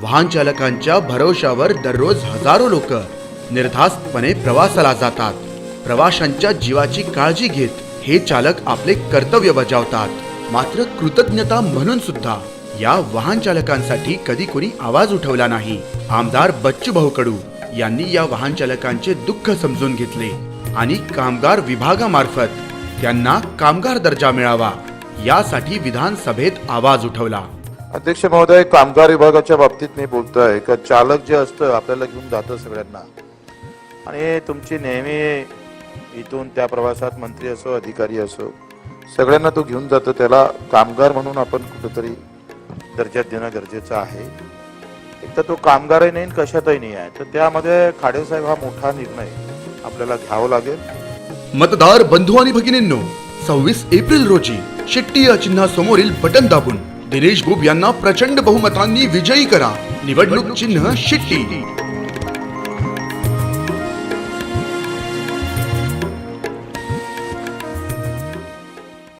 वाहन चालकांच्या भरोशावर दररोज हजारो लोक निर्धास्तपणे प्रवासाला जातात. प्रवाशांच्या जीवाची काळजी घेत हे चालक आपले कर्तव्य बजावतात. मात्र कृतज्ञता म्हणून सुद्धा या वाहन चालकांसाठी कधी कोणी आवाज उठवला नाही. आमदार बच्चू भाऊ कडू यांनी या वाहन चालकांचे दुःख समजून घेतले आणि कामगार विभागामार्फत त्यांना कामगार दर्जा मिळावा यासाठी विधानसभेत आवाज उठवला. अध्यक्ष महोदय कामगार विभागाच्या बाबतीत मी बोलतोय. का चालक जे असतं आपल्याला घेऊन जातं सगळ्यांना. आणि तुमची नेहमी इथून त्या प्रवासात मंत्री असो अधिकारी असो सगळ्यांना तो घेऊन जातो. त्याला कामगार म्हणून आपण कुठेतरी दर्जा देणं गरजेचं आहे. एक तर तो कामगारही नाही आणि कशातही नाही आहे. तर त्यामध्ये खाडेसाहेब हा मोठा निर्णय आपल्याला घ्यावा लागेल. मतदार बंधू आणि भगिनींनो सव्वीस एप्रिल रोजी शेट्टी या चिन्हासमोरील बटन दाबून दिनेश बुब यांना प्रचंड बहुमतांनी विजयी करा. निवडणूक चिन्ह शिट्टी.